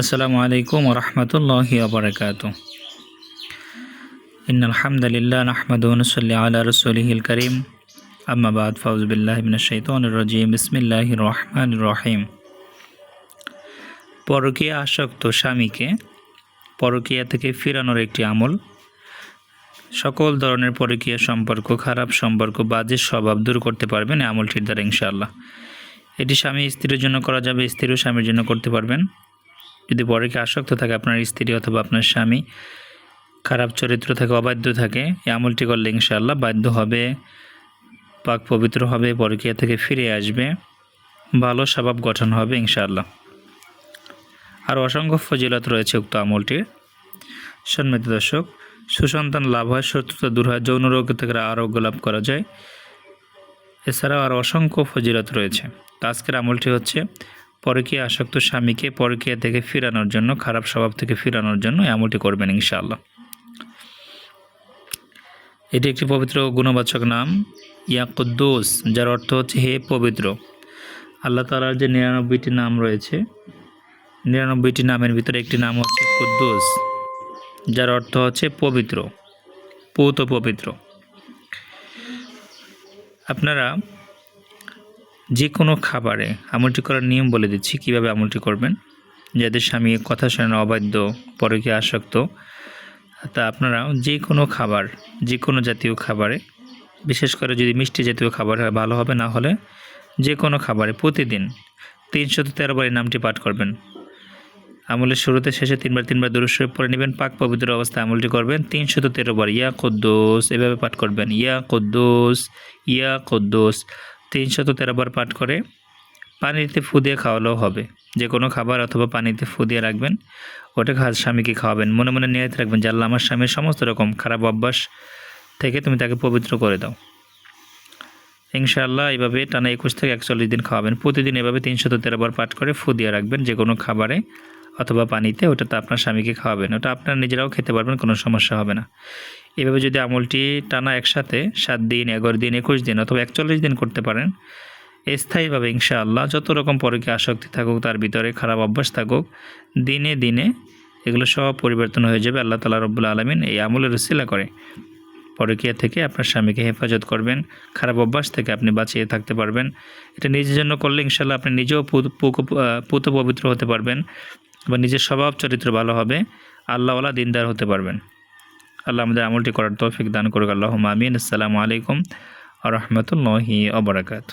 আসসালামু আলাইকুম রহমতুল্লাহি আবরকাত ইন আলহামদুলিল্লাহ নাহমাদু নসল্লি আলা রসুলিহিল করিম। আম্মা বাদ ফাউজবিল্লাহ মিন শৈতানির রাজিম। বিসমিল্লাহির রহমানির রহিম। পরকীয়া আসক্ত স্বামীকে পরকীয়া থেকে ফিরানোর একটি আমল। সকল ধরনের পরকীয়া সম্পর্ক, খারাপ সম্পর্ক, বাজে স্বভাব দূর করতে পারবেন আমলটির দ্বারা ইনশাআল্লাহ। এটি স্বামী স্ত্রীর জন্য করা যাবে স্ত্রীও স্বামীর জন্য করতে পারবেন। যদি পরকে আসক্ত থাকে, আপনার স্ত্রী অথবা আপনার স্বামী, খারাপ চরিত্র থাকে, অবাধ্য থাকে, এই আমলটি করলে ইনশাআল্লাহ বাধ্য হবে, পাক পবিত্র হবে পরকিয়া থেকে ফিরে আসবে, ভালো স্বভাব গঠন হবে ইনশাআল্লাহ। আর অসংখ্য ফজিলত রয়েছে উক্ত আমলটির। সম্মিত দর্শক, সুসন্তান লাভ হয়, শত্রুতা দূর হয়, যৌন রোগ থেকে আরোগ্য লাভ করা যায়। এছাড়াও আর অসংখ্য ফজিলত রয়েছে। তো আজকের আমলটি হচ্ছে পরকীয়া আসক্ত স্বামীকে পরকীয়া থেকে ফিরানোর জন্য, খারাপ স্বভাব থেকে ফিরানোর জন্য এই আমলটি করবেন ইনশাআল্লাহ। এটি একটি পবিত্র গুণবাচক নাম, ইয়াকুদ্দোস, যার অর্থ হচ্ছে, হে পবিত্র। আল্লাহ তালার যে নিরানব্বইটি নাম রয়েছে, নিরানব্বইটি নামের ভিতরে একটি নাম হচ্ছে কুদ্দোস, যার অর্থ হচ্ছে পবিত্র, পৌত পবিত্র। আপনারা যে কোনো খাবারে আমলটি করার নিয়ম বলে দিচ্ছি। কীভাবে আমলটি করবেন? যাদের স্বামী কথা শোনে অবাধ্য পরকে আসক্ত, তা আপনারা যে কোনো খাবার যে কোনো জাতীয় খাবারে, বিশেষ করে যদি মিষ্টি জাতীয় খাবার হয়, ভালো হবে, না হলে যে কোনো খাবারে প্রতিদিন তিনশত তেরো বার এই নামটি পাঠ করবেন। আমলের শুরুতে, শেষে তিনবার তিনবার দুরুশ্বর পরে নেবেন, পাক পবিত্র অবস্থায় আমলটি করবেন, তিনশত তেরো বার, ইয়া কদ্দোস, এভাবে পাঠ করবেন, ইয়া কদ্দোস ইয়া কদ্দোস। তিনশত তেরো বার পাঠ করে পানিতে ফু দিয়ে খাওয়ালেও হবে। যে কোনো খাবার অথবা পানিতে ফু দিয়ে রাখবেন, ওটা খা স্বামীকে খাওয়াবেন। মনে মনে নিয়ে রাখবেন যে আমার স্বামীর সমস্ত রকম খারাপ অভ্যাস থেকে তুমি তাকে পবিত্র করে দাও। ইনশাআল্লাহ এইভাবে টানা একুশ থেকে একচল্লিশ দিন খাওয়াবেন। প্রতিদিন এভাবে তিনশত তেরো বার পাঠ করে ফু দিয়ে রাখবেন যে কোনো খাবারে অথবা পানিতে ওটা তো আপনার স্বামীকে খাওয়াবেন। ওটা আপনার নিজেরাও খেতে পারবেন, কোনো সমস্যা হবে না। এভাবে যদি আমলটি টানা একসাথে সাত দিন, এগারো দিন, একুশ দিন অথবা একচল্লিশ দিন করতে পারেন, স্থায়ীভাবে ইনশাআল্লাহ যত রকম পরকে আসক্তি থাকুক, তার ভিতরে খারাপ অভ্যাস থাকুক, দিনে দিনে এগুলো সব পরিবর্তন হয়ে যাবে। আল্লাহ তালা রব্বুল আলমিন এই আমলের উসিলা করে। পরকিয়া থেকে আপনার স্বামীকে হেফাজত করবেন, খারাপ অভ্যাস থেকে আপনি বাঁচিয়ে থাকতে পারবেন। এটা নিজের জন্য করলে ইনশাল্লাহ আপনি নিজেও পুত পবিত্র হতে পারবেন বা নিজের স্বভাব চরিত্র ভালো হবে। আল্লাহওয়ালা দিনদার হতে পারবেন। আল্লাহ আমাদের আমলটি করার তৌফিক দান করুক। আল্লাহ আমিন। আসসালামু আলাইকুম রহমতুল্লাহি আবরাকাত